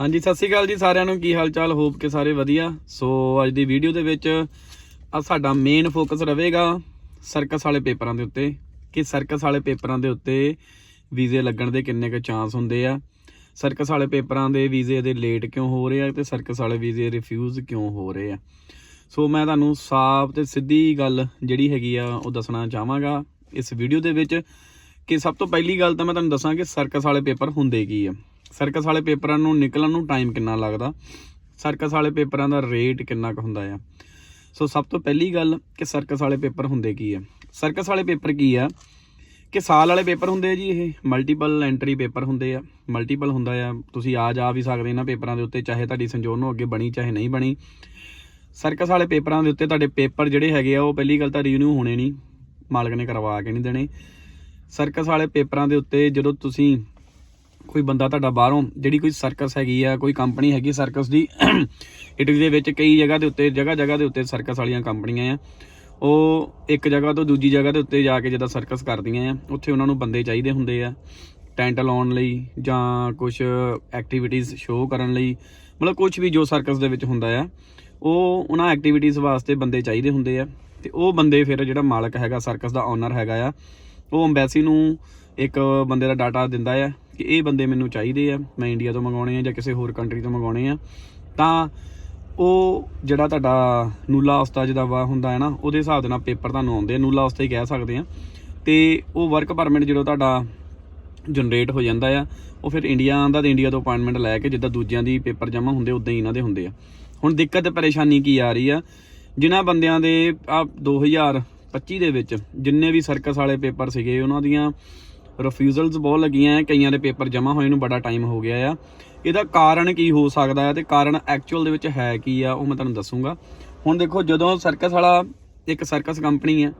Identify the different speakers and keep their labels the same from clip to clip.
Speaker 1: ਹਾਂਜੀ, ਸਤਿ ਸ਼੍ਰੀ ਅਕਾਲ ਜੀ ਸਾਰਿਆਂ ਨੂੰ। ਕੀ ਹਾਲ ਚਾਲ ਹੋਪ ਕਿ ਸਾਰੇ ਵਧੀਆ। ਸੋ ਅੱਜ ਦੀ ਵੀਡੀਓ ਦੇ ਵਿੱਚ ਆ ਸਾਡਾ ਮੇਨ ਫੋਕਸ ਰਹੇਗਾ ਸਰਕਸ ਵਾਲੇ ਪੇਪਰਾਂ ਦੇ ਉੱਤੇ, ਕਿ ਸਰਕਸ ਵਾਲੇ ਪੇਪਰਾਂ ਦੇ ਉੱਤੇ ਵੀਜ਼ੇ ਲੱਗਣ ਦੇ ਕਿੰਨੇ ਕੁ ਚਾਂਸ ਹੁੰਦੇ ਆ। ਸਰਕਸ ਵਾਲੇ ਪੇਪਰਾਂ ਦੇ ਵੀਜ਼ੇ ਦੇ ਲੇਟ ਕਿਉਂ ਹੋ ਰਹੇ ਆ ਤੇ ਸਰਕਸ ਵਾਲੇ ਵੀਜ਼ੇ ਰਿਫਿਊਜ਼ ਕਿਉਂ ਹੋ ਰਹੇ ਆ? ਸੋ ਮੈਂ ਤੁਹਾਨੂੰ ਸਾਫ਼ ਤੇ ਸਿੱਧੀ ਗੱਲ ਜਿਹੜੀ ਹੈਗੀ ਆ, ਉਹ ਦੱਸਣਾ ਚਾਹਾਂਗਾ ਇਸ ਵੀਡੀਓ ਦੇ ਵਿੱਚ, ਕਿ ਸਭ ਤੋਂ ਪਹਿਲੀ ਗੱਲ ਤਾਂ ਮੈਂ ਤੁਹਾਨੂੰ ਦੱਸਾਂ ਕਿ ਸਰਕਸ ਵਾਲੇ ਪੇਪਰ ਹੁੰਦੇ ਕੀ ਆ। ਸਰਕਸ ਵਾਲੇ ਪੇਪਰਾਂ ਨੂੰ ਨਿਕਲਣ ਨੂੰ ਟਾਈਮ ਕਿੰਨਾ ਲੱਗਦਾ? ਸਰਕਸ ਵਾਲੇ ਪੇਪਰਾਂ ਦਾ ਰੇਟ ਕਿੰਨਾ ਕੁ ਹੁੰਦਾ ਆ? ਸੋ ਸਭ ਤੋਂ ਪਹਿਲੀ ਗੱਲ ਕਿ ਸਰਕਸ ਵਾਲੇ ਪੇਪਰ ਹੁੰਦੇ ਕੀ ਆ? ਸਰਕਸ ਵਾਲੇ ਪੇਪਰ ਕੀ ਆ? ਕਿ ਸਾਲ ਵਾਲੇ ਪੇਪਰ ਹੁੰਦੇ ਆ ਜੀ ਇਹ? ਮਲਟੀਪਲ ਐਂਟਰੀ ਪੇਪਰ ਹੁੰਦੇ ਆ। ਮਲਟੀਪਲ ਹੁੰਦਾ ਆ। ਤੁਸੀਂ ਆ ਜਾ ਵੀ ਸਕਦੇ ਇਹਨਾਂ ਪੇਪਰਾਂ ਦੇ ਉੱਤੇ, ਚਾਹੇ ਤੁਹਾਡੀ ਸੰਜੋਨੋ ਅੱਗੇ ਬਣੀ, ਚਾਹੇ ਨਹੀਂ ਬਣੀ। ਸਰਕਸ ਵਾਲੇ ਪੇਪਰਾਂ ਦੇ ਉੱਤੇ ਤੁਹਾਡੇ ਪੇਪਰ ਜਿਹੜੇ ਹੈਗੇ ਆ, ਉਹ ਪਹਿਲੀ ਗੱਲ ਤਾਂ ਰੀਨਿਊ ਹੋਣੇ ਨਹੀਂ। ਮਾਲਕ ਨੇ ਕਰਵਾ ਕੇ ਨਹੀਂ ਦੇਣੇ। ਸਰਕਸ ਵਾਲੇ ਪੇਪਰਾਂ ਦੇ ਉੱਤੇ ਜਦੋਂ ਤੁਸੀਂ ਕੋਈ ਬੰਦਾ ਤੁਹਾਡਾ ਬਾਹਰੋਂ, ਜਿਹੜੀ ਕੋਈ ਸਰਕਸ ਹੈਗੀ ਆ, ਕੋਈ ਕੰਪਨੀ ਹੈਗੀ ਸਰਕਸ ਦੀ ਇਟਲੀ ਦੇ ਵਿੱਚ ਕਈ ਜਗ੍ਹਾ ਦੇ ਉੱਤੇ ਜਗ੍ਹਾ ਜਗ੍ਹਾ ਦੇ ਉੱਤੇ ਸਰਕਸ ਵਾਲੀਆਂ ਕੰਪਨੀਆਂ ਆ। ਉਹ ਇੱਕ ਜਗ੍ਹਾ ਤੋਂ ਦੂਜੀ ਜਗ੍ਹਾ ਦੇ ਉੱਤੇ ਜਾ ਕੇ ਜਦੋਂ ਸਰਕਸ ਕਰਦੀਆਂ ਆ, ਉੱਥੇ ਉਹਨਾਂ ਨੂੰ ਬੰਦੇ ਚਾਹੀਦੇ ਹੁੰਦੇ ਆ ਟੈਂਟ ਲਾਉਣ ਲਈ ਜਾਂ ਕੁਝ ਐਕਟੀਵਿਟੀਜ਼ ਸ਼ੋਅ ਕਰਨ ਲਈ, ਮਤਲਬ ਕੁਝ ਵੀ ਜੋ ਸਰਕਸ ਦੇ ਵਿੱਚ ਹੁੰਦਾ ਆ, ਉਹ ਉਹਨਾਂ ਐਕਟੀਵਿਟੀਜ਼ ਵਾਸਤੇ ਬੰਦੇ ਚਾਹੀਦੇ ਹੁੰਦੇ ਆ। ਤੇ ਉਹ ਬੰਦੇ ਫਿਰ ਜਿਹੜਾ ਮਾਲਕ ਹੈਗਾ ਸਰਕਸ ਦਾ ਓਨਰ ਹੈਗਾ ਆ, ਉਹ ਐਮਬੈਸੀ ਨੂੰ ਇੱਕ ਬੰਦੇ ਦਾ ਡਾਟਾ ਦਿੰਦਾ ਆ ਕਿ ਇਹ ਬੰਦੇ ਮੈਨੂੰ ਚਾਹੀਦੇ ਆ, ਮੈਂ ਇੰਡੀਆ ਤੋਂ ਮੰਗਾਉਣੇ ਆ ਜਾਂ ਕਿਸੇ ਹੋਰ ਕੰਟਰੀ ਤੋਂ ਮੰਗਾਉਣੇ ਆ। ਤਾਂ ਉਹ ਜਿਹੜਾ ਤੁਹਾਡਾ ਨੂਲਾ ਉਸਤਾਜ ਦਾ ਵਾ ਹੁੰਦਾ ਹੈ ਨਾ, ਉਹਦੇ ਹਿਸਾਬ ਦੇ ਨਾਲ ਪੇਪਰ ਤੁਹਾਨੂੰ ਆਉਂਦੇ ਆ ਨੂਲਾ ਉਸਤਾ ਹੀ ਕਹਿ ਸਕਦੇ ਆ। ਤੇ ਉਹ ਵਰਕ ਪਰਮਿਟ ਜਦੋਂ ਤੁਹਾਡਾ ਜਨਰੇਟ ਹੋ ਜਾਂਦਾ ਆ, ਉਹ ਫਿਰ ਇੰਡੀਆ ਆਂਦਾ ਤੇ ਇੰਡੀਆ ਤੋਂ ਅਪਾਇੰਟਮੈਂਟ ਲੈ ਕੇ ਜਿੱਦਾਂ ਦੂਜਿਆਂ ਦੀ ਪੇਪਰ ਜਮ੍ਹਾਂ ਹੁੰਦੇ ਉਦਾਂ ਹੀ ਇਹਨਾਂ ਦੇ ਹੁੰਦੇ ਆ। ਹੁਣ ਦਿੱਕਤ ਤੇ ਪਰੇਸ਼ਾਨੀ ਕੀ ਆ ਰਹੀ ਆ? ਜਿਨ੍ਹਾਂ ਬੰਦਿਆਂ ਦੇ ਆ 2025 ਦੇ ਵਿੱਚ ਜਿੰਨੇ ਵੀ ਸਰਕਸ ਵਾਲੇ ਪੇਪਰ ਸੀਗੇ, ਉਹਨਾਂ ਦੀਆਂ ਰਿਫਿਊਜ਼ਲਸ ਬਹੁਤ ਲੱਗੀਆਂ ਆ ਕਈਆਂ ਦੇ ਪੇਪਰ ਜਮ੍ਹਾਂ ਹੋਏ ਨੂੰ ਬੜਾ ਟਾਈਮ ਹੋ ਗਿਆ ਆ। ਇਹਦਾ ਕਾਰਨ ਕੀ ਹੋ ਸਕਦਾ ਹੈ ਤੇ ਕਾਰਨ ਐਕਚੁਅਲ ਦੇ ਵਿੱਚ ਹੈ ਕੀ ਆ, ਉਹ ਮੈਂ ਤੁਹਾਨੂੰ ਦੱਸੂਗਾ। ਹੁਣ ਦੇਖੋ, ਜਦੋਂ ਸਰਕਸ ਵਾਲਾ ਇੱਕ ਸਰਕਸ ਕੰਪਨੀ ਹੈ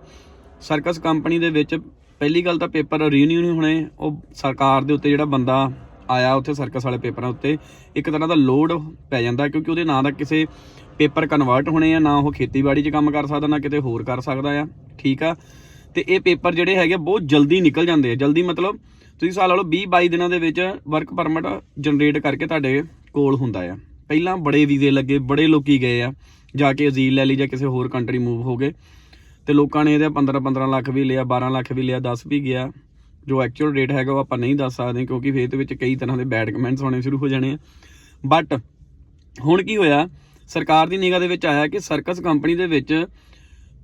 Speaker 1: ਸਰਕਸ ਕੰਪਨੀ ਦੇ ਵਿੱਚ ਪਹਿਲੀ ਗੱਲ ਤਾਂ ਪੇਪਰ ਰੀਨਿਊ ਨਹੀਂ ਹੋਣੇ, ਉਹ ਸਰਕਾਰ ਦੇ ਉੱਤੇ ਜਿਹੜਾ ਬੰਦਾ ਆਇਆ ਉੱਥੇ ਸਰਕਸ ਵਾਲੇ ਪੇਪਰਾਂ ਉੱਤੇ, ਇੱਕ ਤਰ੍ਹਾਂ ਦਾ ਲੋਡ ਪੈ ਜਾਂਦਾ ਕਿਉਂਕਿ ਉਹਦੇ ਨਾਂ ਦਾ ਕਿਸੇ ਪੇਪਰ ਕਨਵਰਟ ਹੋਣੇ ਆ, ਨਾ ਉਹ ਖੇਤੀਬਾੜੀ 'ਚ ਕੰਮ ਕਰ ਸਕਦਾ, ਨਾ ਕਿਤੇ ਹੋਰ ਕਰ ਸਕਦਾ ਆ। ਠੀਕ ਆ? ਤੇ ਇਹ ਪੇਪਰ ਜਿਹੜੇ ਹੈਗੇ ਬਹੁਤ ਜਲਦੀ ਨਿਕਲ ਜਾਂਦੇ ਆ। ਜਲਦੀ ਮਤਲਬ ਤੁਸੀਂ ਸਾਲ ਲਓ 20 22 ਦਿਨਾਂ ਦੇ ਵਿੱਚ ਵਰਕ ਪਰਮਿਟ ਜਨਰੇਟ ਕਰਕੇ ਤੁਹਾਡੇ ਕੋਲ ਹੁੰਦਾ ਆ। ਪਹਿਲਾਂ ਬੜੇ ਵੀਜ਼ੇ ਲੱਗੇ, ਬੜੇ ਲੋਕੀ ਗਏ ਆ, ਜਾ ਕੇ ਅਜ਼ੀਲ ਲੈ ਲਈ ਜਾਂ ਕਿਸੇ ਹੋਰ ਕੰਟਰੀ ਮੂਵ ਹੋ ਗਏ। ਤੇ ਲੋਕਾਂ ਨੇ ਇਹਦੇ 15 15 ਲੱਖ ਵੀ ਲਿਆ 12 ਲੱਖ ਵੀ ਲਿਆ 10 ਵੀ ਗਿਆ। ਜੋ ਐਕਚੁਅਲ ਰੇਟ ਹੈਗਾ ਉਹ ਆਪਾਂ ਨਹੀਂ ਦੱਸ ਸਕਦੇ ਕਿਉਂਕਿ ਫੇਰ ਇਹਦੇ ਵਿੱਚ ਕਈ ਤਰ੍ਹਾਂ ਦੇ ਬੈਡ ਕਮੈਂਟਸ ਆਉਣੇ ਸ਼ੁਰੂ ਹੋ ਜਾਣੇ ਆ। ਬਟ ਹੁਣ ਕੀ ਹੋਇਆ, ਸਰਕਾਰ ਦੀ ਨਿਗਾਹ ਦੇ ਵਿੱਚ ਆਇਆ ਕਿ ਸਰਕਸ ਕੰਪਨੀ ਦੇ ਵਿੱਚ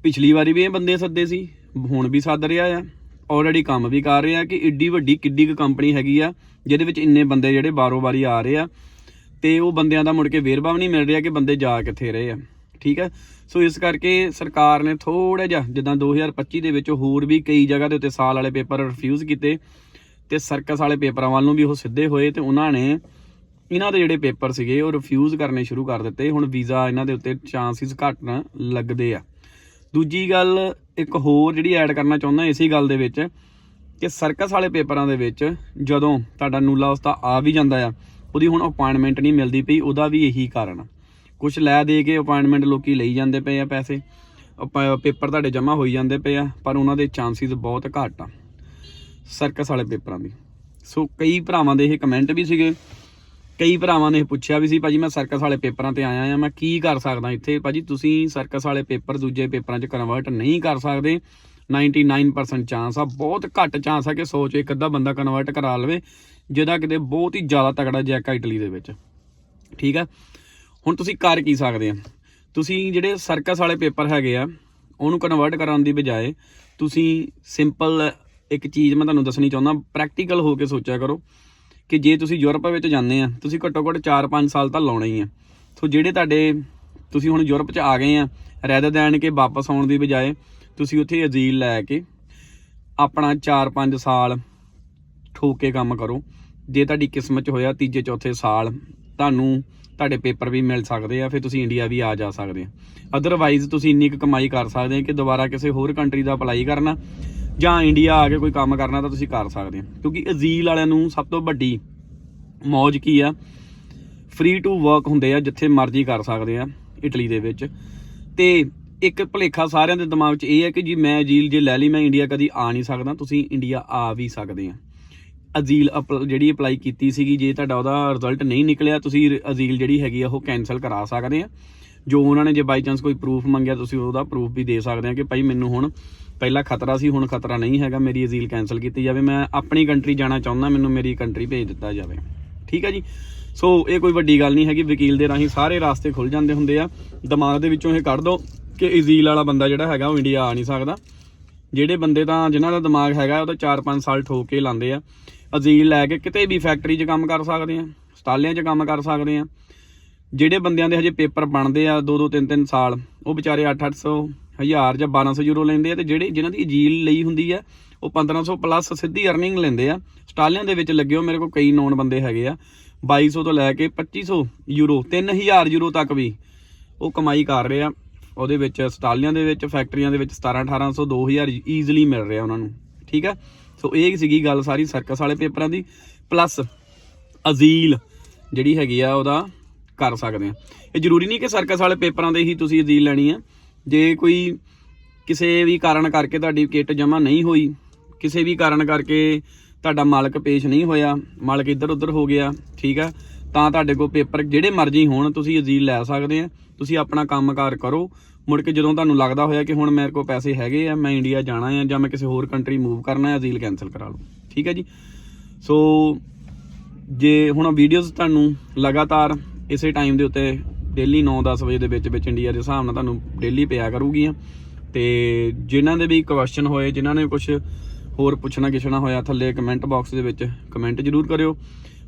Speaker 1: ਪਿਛਲੀ ਵਾਰੀ ਵੀ ਇਹ ਬੰਦੇ ਸੱਦੇ ਸੀ। ਹੁਣ ਵੀ ਸੱਦ ਰਿਹਾ ਆ ਆਲਰੇਡੀ ਕੰਮ ਵੀ ਕਰ ਰਿਹਾ ਕਿ ਇੱਡੀ ਵੱਡੀ ਕਿੱਡੀ ਕੁ ਕੰਪਨੀ ਹੈਗੀ ਆ, ਜਿਹਦੇ ਵਿੱਚ ਇੰਨੇ ਬੰਦੇ ਜਿਹੜੇ ਬਾਰੋ ਬਾਰੀ ਆ ਰਹੇ ਆ, ਤੇ ਉਹ ਬੰਦਿਆਂ ਦਾ ਮੁੜ ਕੇ ਵੇਰਵਾ ਵੀ ਨਹੀਂ ਮਿਲ ਰਿਹਾ ਕਿ ਬੰਦੇ ਜਾ ਕਿੱਥੇ ਰਹੇ ਆ, ਠੀਕ ਹੈ ਸੋ ਇਸ ਕਰਕੇ ਸਰਕਾਰ ਨੇ ਥੋੜਾ ਜਿਹਾ, ਜਿੱਦਾਂ 2025 ਦੇ ਵਿੱਚ ਹੋਰ ਵੀ ਕਈ ਜਗ੍ਹਾ ਦੇ ਉੱਤੇ ਸਾਲ ਵਾਲੇ ਪੇਪਰ ਰਿਫਿਊਜ਼ ਕੀਤੇ, ਤੇ ਸਰਕਸ ਵਾਲੇ ਪੇਪਰਾਂ ਵੱਲ ਨੂੰ ਵੀ ਉਹ ਸਿੱਧੇ ਹੋਏ, ਤੇ ਉਹਨਾਂ ਨੇ ਇਹਨਾਂ ਦੇ ਜਿਹੜੇ ਪੇਪਰ ਸੀਗੇ ਉਹ ਰਿਫਿਊਜ਼ ਕਰਨੇ ਸ਼ੁਰੂ ਕਰ ਦਿੱਤੇ, ਹੁਣ ਵੀਜ਼ਾ ਇਹਨਾਂ ਦੇ ਉੱਤੇ ਚਾਂਸਿਸ ਘਟਣ ਲੱਗਦੇ ਆ। ਦੂਜੀ ਗੱਲ ਇੱਕ ਹੋਰ ਜਿਹੜੀ ਐਡ ਕਰਨਾ ਚਾਹੁੰਦਾ ਇਸੇ ਗੱਲ ਦੇ ਵਿੱਚ ਕਿ ਸਰਕਸ ਵਾਲੇ ਪੇਪਰਾਂ ਦੇ ਵਿੱਚ ਜਦੋਂ ਤੁਹਾਡਾ ਨੂਲਾ ਉਸਤਾ ਆ ਵੀ ਜਾਂਦਾ ਆ, ਉਹਦੀ ਹੁਣ ਅਪਾਇੰਟਮੈਂਟ ਨਹੀਂ ਮਿਲਦੀ ਪਈ, ਉਹਦਾ ਵੀ ਇਹੀ ਕਾਰਨ ਆ। ਕੁਝ ਲੈ ਦੇ ਕੇ ਅਪਾਇੰਟਮੈਂਟ ਲੋਕੀ ਲਈ ਜਾਂਦੇ ਪਏ ਆ ਪੈਸੇ, ਅਪ- ਪੇਪਰ ਤੁਹਾਡੇ ਜਮ੍ਹਾਂ ਹੋਈ ਜਾਂਦੇ ਪਏ ਆ, ਪਰ ਉਹਨਾਂ ਦੇ ਚਾਂਸਿਸ ਬਹੁਤ ਘੱਟ ਆ। ਸਰਕਸ ਵਾਲੇ ਪੇਪਰਾਂ ਦੀ। ਸੋ ਕਈ ਭਰਾਵਾਂ ਦੇ ਇਹ ਕਮੈਂਟ ਵੀ ਸੀਗੇ ਕਈ ਭਰਾਵਾਂ ਨੇ ਪੁੱਛਿਆ ਵੀ ਸੀ, ਭਾਜੀ, ਮੈਂ ਸਰਕਸ ਵਾਲੇ ਪੇਪਰਾਂ ਤੇ ਆਇਆ ਆ ਮੈਂ ਕੀ ਕਰ ਸਕਦਾ ਇੱਥੇ? ਭਾਜੀ, ਤੁਸੀਂ ਸਰਕਸ ਵਾਲੇ ਪੇਪਰ ਦੂਜੇ ਪੇਪਰਾਂ 'ਚ ਕਨਵਰਟ ਨਹੀਂ ਕਰ ਸਕਦੇ। 99% ਚਾਂਸ ਆ, ਬਹੁਤ ਘੱਟ ਚਾਂਸ ਆ ਕਿ ਸੋਚ ਇੱਕ ਅੱਧਾ ਬੰਦਾ ਕਨਵਰਟ ਕਰਾ ਲਵੇ, ਜਿਹਦਾ ਕਿਤੇ ਬਹੁਤ ਹੀ ਜ਼ਿਆਦਾ ਤਕੜਾ ਜੈਕ ਇਟਲੀ ਦੇ ਵਿੱਚ। ਠੀਕ ਆ? ਹੁਣ ਤੁਸੀਂ ਕਰ ਕੀ ਸਕਦੇ ਆ? ਤੁਸੀਂ ਜਿਹੜੇ ਸਰਕਸ ਵਾਲੇ ਪੇਪਰ ਹੈਗੇ ਆ, ਉਹਨੂੰ ਕਨਵਰਟ ਕਰਨ ਦੀ ਬਜਾਏ ਤੁਸੀਂ ਸਿੰਪਲ ਇੱਕ ਚੀਜ਼ ਮੈਂ ਤੁਹਾਨੂੰ ਦੱਸਣੀ ਚਾਹੁੰਦਾ ਪ੍ਰੈਕਟੀਕਲ ਹੋ ਕੇ ਸੋਚਿਆ ਕਰੋ। ਕਿ ਜੇ ਤੁਸੀਂ ਯੂਰਪ ਵਿੱਚ ਜਾਂਦੇ ਆ, ਤੁਸੀਂ ਘੱਟੋ ਘੱਟ 4-5 ਸਾਲ ਤਾਂ ਲਾਉਣੇ ਹੀ ਆ। ਸੋ ਜਿਹੜੇ ਤੁਹਾਡੇ, ਤੁਸੀਂ ਹੁਣ ਯੂਰਪ 'ਚ ਆ ਗਏ ਆ ਰੈਦਰ ਦੈਨ ਕਿ ਵਾਪਸ ਆਉਣ ਦੀ ਬਜਾਏ ਤੁਸੀਂ ਉੱਥੇ ਅਜ਼ੀਲ ਲੈ ਕੇ ਆਪਣਾ 4-5 ਸਾਲ ਠੋਕ ਕੇ ਕੰਮ ਕਰੋ। ਜੇ ਤੁਹਾਡੀ ਕਿਸਮਤ 'ਚ ਹੋਇਆ ਤੀਜੇ, ਚੌਥੇ ਸਾਲ, ਤੁਹਾਨੂੰ ਤੁਹਾਡੇ ਪੇਪਰ ਵੀ ਮਿਲ ਸਕਦੇ ਆ, ਫਿਰ ਤੁਸੀਂ ਇੰਡੀਆ ਵੀ ਆ ਜਾ ਸਕਦੇ ਆ। ਅਦਰਵਾਈਜ਼ ਤੁਸੀਂ ਇੰਨੀ ਕੁ ਕਮਾਈ ਕਰ ਸਕਦੇ ਆ ਕਿ ਦੁਬਾਰਾ ਕਿਸੇ ਹੋਰ ਕੰਟਰੀ ਦਾ ਅਪਲਾਈ ਕਰਨਾ। ਜਾਂ ਇੰਡੀਆ ਆ ਕੇ ਕੋਈ ਕੰਮ ਕਰਨਾ ਤਾਂ ਤੁਸੀਂ ਕਰ ਸਕਦੇ ਆ ਕਿਉਂਕਿ ਅਜ਼ੀਲ ਵਾਲਿਆਂ ਨੂੰ ਸਭ ਤੋਂ ਵੱਡੀ ਮੌਜ ਕੀ ਆ? ਫ੍ਰੀ ਟੂ ਵਰਕ ਹੁੰਦੇ ਆ, ਜਿੱਥੇ ਮਰਜ਼ੀ ਕਰ ਸਕਦੇ ਆ ਇਟਲੀ ਦੇ ਵਿੱਚ। ਤੇ ਇੱਕ ਭਲੇਖਾ ਸਾਰਿਆਂ ਦੇ ਦਿਮਾਗ 'ਚ ਇਹ ਹੈ ਕਿ ਜੀ ਮੈਂ ਅਜੀਲ ਜੇ ਲੈ ਲਈ, ਮੈਂ ਇੰਡੀਆ ਕਦੀ ਆ ਨਹੀਂ ਸਕਦਾ, ਤੁਸੀਂ ਇੰਡੀਆ ਆ ਵੀ ਸਕਦੇ ਆ। ਅਜ਼ੀਲ ਅਪ- ਜਿਹੜੀ ਅਪਲਾਈ ਕੀਤੀ ਸੀਗੀ, ਜੇ ਤੁਹਾਡਾ ਉਹਦਾ ਰਿਜ਼ਲਟ ਨਹੀਂ ਨਿਕਲਿਆ, ਤੁਸੀਂ ਅਜ਼ੀਲ ਜਿਹੜੀ ਹੈਗੀ ਆ, ਉਹ ਕੈਨਸਲ ਕਰਾ ਸਕਦੇ ਆ। ਜੋ ਉਹਨਾਂ ਨੇ ਜੇ ਬਾਈ ਚਾਂਸ ਕੋਈ ਪ੍ਰੂਫ ਮੰਗਿਆ, ਤੁਸੀਂ ਉਹਦਾ ਪ੍ਰੂਫ ਵੀ ਦੇ ਸਕਦੇ ਆ ਕਿ ਭਾਈ ਮੈਨੂੰ ਹੁਣ ਪਹਿਲਾਂ ਖਤਰਾ ਸੀ, ਹੁਣ ਖਤਰਾ ਨਹੀਂ ਹੈਗਾ, ਮੇਰੀ ਅਜ਼ੀਲ ਕੈਨਸਲ ਕੀਤੀ ਜਾਵੇ। ਮੈਂ ਆਪਣੀ ਕੰਟਰੀ ਜਾਣਾ ਚਾਹੁੰਦਾ, ਮੈਨੂੰ ਮੇਰੀ ਕੰਟਰੀ ਭੇਜ ਦਿੱਤਾ ਜਾਵੇ। ਠੀਕ ਹੈ ਜੀ? ਸੋ ਇਹ ਕੋਈ ਵੱਡੀ ਗੱਲ ਨਹੀਂ ਹੈਗੀ, ਵਕੀਲ ਦੇ ਰਾਹੀਂ ਸਾਰੇ ਰਾਸਤੇ ਖੁੱਲ ਜਾਂਦੇ ਹੁੰਦੇ ਆ। ਦਿਮਾਗ ਦੇ ਵਿੱਚੋਂ ਇਹ ਕੱਢ ਦਿਓ ਕਿ ਅਜ਼ੀਲ ਵਾਲਾ ਬੰਦਾ ਜਿਹੜਾ ਹੈਗਾ, ਉਹ ਇੰਡੀਆ ਆ ਨਹੀਂ ਸਕਦਾ। ਜਿਹੜੇ ਬੰਦੇ ਤਾਂ, ਜਿਨ੍ਹਾਂ ਦਾ ਦਿਮਾਗ ਹੈਗਾ, ਉਹ ਤਾਂ 4-5 ਸਾਲ ਠੋਕ ਕੇ ਲਾਉਂਦੇ ਆ। ਅਜ਼ੀਲ ਲੈ ਕੇ ਕਿਤੇ ਵੀ ਫੈਕਟਰੀ 'ਚ ਕੰਮ ਕਰ ਸਕਦੇ ਆ, ਸਟਾਲਿਆਂ 'ਚ ਕੰਮ ਕਰ ਸਕਦੇ ਆ। ਜਿਹੜੇ ਬੰਦਿਆਂ ਦੇ ਹਜੇ ਪੇਪਰ ਬਣਦੇ ਆ 2-2 3-3 ਸਾਲ, ਉਹ ਵਿਚਾਰੇ 8-800 ਹਜ਼ਾਰ ਜਾਂ 1200 ਯੂਰੋ ਲੈਂਦੇ ਆ ਤੇ ਜਿਹੜੇ ਜਿਨ੍ਹਾਂ ਦੀ ਅਜੀਲ ਲਈ ਹੁੰਦੀ ਆ, ਉਹ 1500 ਪਲੱਸ ਸਿੱਧੀ ਅਰਨਿੰਗ ਲੈਂਦੇ ਆ। ਸਟਾਲਿਆਂ ਦੇ ਵਿੱਚ ਲੱਗੇ ਹੋ ਮੇਰੇ ਕੋਲ ਕਈ ਨੌਨ ਬੰਦੇ ਹੈਗੇ ਆ। 2200 ਤੋਂ ਲੈ ਕੇ 2500 ਯੂਰੋ 3000 ਯੂਰੋ ਤੱਕ ਵੀ ਉਹ ਕਮਾਈ ਕਰ ਰਹੇ ਆ। ਉਹਦੇ ਵਿੱਚ ਸਟਾਲਿਆਂ ਦੇ ਵਿੱਚ, ਫੈਕਟਰੀਆਂ ਦੇ ਵਿੱਚ 17 1800 2000 ਈਜ਼ੀਲੀ ਮਿਲ ਰਿਹਾ ਉਹਨਾਂ ਨੂੰ, ਠੀਕ ਆ? ਸੋ ਇਹ ਸੀਗੀ ਗੱਲ ਸਾਰੀ ਸਰਕਸ ਵਾਲੇ ਪੇਪਰਾਂ ਦੀ ਪਲੱਸ ਅਜ਼ੀਲ ਜਿਹੜੀ ਹੈਗੀ ਆ ਉਹਦਾ ਕਰ ਸਕਦੇ ਆ ਇਹ ਜ਼ਰੂਰੀ ਨਹੀਂ ਕਿ ਸਰਕਸ ਵਾਲੇ ਪੇਪਰਾਂ ਦੇ ਹੀ ਤੁਸੀਂ ਅਜ਼ੀਲ ਲੈਣੀ ਆ। ਜੇ ਕੋਈ ਕਿਸੇ ਵੀ ਕਾਰਨ ਕਰਕੇ ਤੁਹਾਡੀ ਕਿੱਟ ਜਮ੍ਹਾਂ ਨਹੀਂ ਹੋਈ, ਕਿਸੇ ਵੀ ਕਾਰਨ ਕਰਕੇ ਤੁਹਾਡਾ ਮਾਲਕ ਪੇਸ਼ ਨਹੀਂ ਹੋਇਆ, ਮਾਲਕ ਇੱਧਰ ਉੱਧਰ ਹੋ ਗਿਆ, ਠੀਕ ਆ, ਤਾਂ ਤੁਹਾਡੇ ਕੋਲ ਪੇਪਰ ਜਿਹੜੇ ਮਰਜ਼ੀ ਹੋਣ, ਤੁਸੀਂ ਅਜ਼ੀਲ ਲੈ ਸਕਦੇ ਆ। ਤੁਸੀਂ ਆਪਣਾ ਕੰਮਕਾਰ ਕਰੋ। ਮੁੜ ਕੇ ਜਦੋਂ ਤੁਹਾਨੂੰ ਲੱਗਦਾ ਹੋਇਆ ਕਿ ਹੁਣ ਮੇਰੇ ਕੋਲ ਪੈਸੇ ਹੈਗੇ ਆ, ਮੈਂ ਇੰਡੀਆ ਜਾਣਾ ਆ ਜਾਂ ਮੈਂ ਕਿਸੇ ਹੋਰ ਕੰਟਰੀ ਮੂਵ ਕਰਨਾ ਹੈ ਅਜ਼ੀਲ ਕੈਨਸਲ ਕਰਾ ਲਓ। ਠੀਕ ਹੈ ਜੀ? ਸੋ ਜੇ ਹੁਣ ਵੀਡੀਓਜ਼ ਤੁਹਾਨੂੰ ਲਗਾਤਾਰ ਇਸੇ ਟਾਈਮ ਦੇ ਉੱਤੇ ਡੇਲੀ 9-10 ਵਜੇ ਦੇ ਵਿੱਚ ਵਿੱਚ ਇੰਡੀਆ ਦੇ ਹਿਸਾਬ ਨਾਲ ਤੁਹਾਨੂੰ ਡੇਲੀ ਪਿਆ ਕਰੂਗੀਆਂ। ਤੇ ਜਿਨ੍ਹਾਂ ਦੇ ਵੀ ਕੁਐਸਚਨ ਹੋਏ, ਜਿਨ੍ਹਾਂ ਨੇ ਕੁਝ ਹੋਰ ਪੁੱਛਣਾ ਕਿਛਣਾ ਹੋਇਆ, ਥੱਲੇ ਕਮੈਂਟ ਬਾਕਸ ਦੇ ਵਿੱਚ ਕਮੈਂਟ ਜ਼ਰੂਰ ਕਰਿਓ।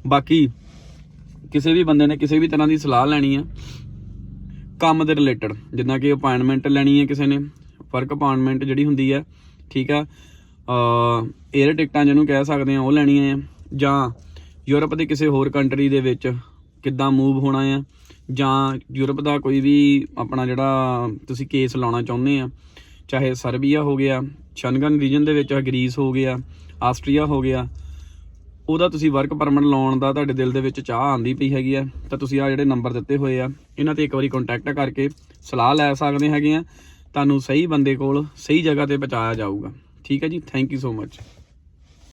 Speaker 1: ਬਾਕੀ ਕਿਸੇ ਵੀ ਬੰਦੇ ਨੇ ਕਿਸੇ ਵੀ ਤਰ੍ਹਾਂ ਦੀ ਸਲਾਹ ਲੈਣੀ ਆ, ਕੰਮ ਦੇ ਰਿਲੇਟਡ ਜਿੱਦਾਂ ਕਿ ਅਪਾਇੰਟਮੈਂਟ ਲੈਣੀ ਹੈ ਕਿਸੇ ਨੇ ਫ਼ਰਕ ਅਪਾਇੰਟਮੈਂਟ ਜਿਹੜੀ ਹੁੰਦੀ ਹੈ ਠੀਕ ਆ ਅ 에ਅਰ ਟਿਕਟਾਂ ਜਿਹਨੂੰ ਕਹਿ ਸਕਦੇ ਆ, ਉਹ ਲੈਣੀਆਂ ਆ। ਜਾਂ ਯੂਰਪ ਦੇ ਕਿਸੇ ਹੋਰ ਕੰਟਰੀ ਦੇ ਵਿੱਚ ਕਿੱਦਾਂ ਮੂਵ ਹੋਣਾ ਆ, ਜਾਂ ਯੂਰਪ ਦਾ ਕੋਈ ਵੀ ਆਪਣਾ ਜਿਹੜਾ ਤੁਸੀਂ ਕੇਸ ਲਾਉਣਾ ਚਾਹੁੰਦੇ ਆ, ਚਾਹੇ ਸਰਬੀਆ ਹੋ ਗਿਆ, ਸ਼ਨਗਨ ਰੀਜਨ ਦੇ ਵਿੱਚ ਗ੍ਰੀਸ ਹੋ ਗਿਆ, ਆਸਟਰੀਆ ਹੋ ਗਿਆ, ਉਹਦਾ ਤੁਸੀਂ ਵਰਕ ਪਰਮਿਟ ਲਾਉਣ ਦਾ ਤੁਹਾਡੇ ਦਿਲ ਦੇ ਵਿੱਚ ਚਾਹ ਆਂਦੀ ਪਈ ਹੈਗੀ ਆ, ਤਾਂ ਤੁਸੀਂ ਆ ਜਿਹੜੇ ਨੰਬਰ ਦਿੱਤੇ ਹੋਏ ਆ, ਇਹਨਾਂ ਤੇ ਇੱਕ ਵਾਰੀ ਕੰਟੈਕਟ ਕਰਕੇ ਸਲਾਹ ਲੈ ਸਕਦੇ ਹੈਗੇ ਆ, ਤੁਹਾਨੂੰ ਸਹੀ ਬੰਦੇ ਕੋਲ ਸਹੀ ਜਗ੍ਹਾ ਤੇ ਪਹੁੰਚਾਇਆ ਜਾਊਗਾ। ਠੀਕ ਹੈ ਜੀ ਥੈਂਕ ਯੂ ਸੋ ਮਚ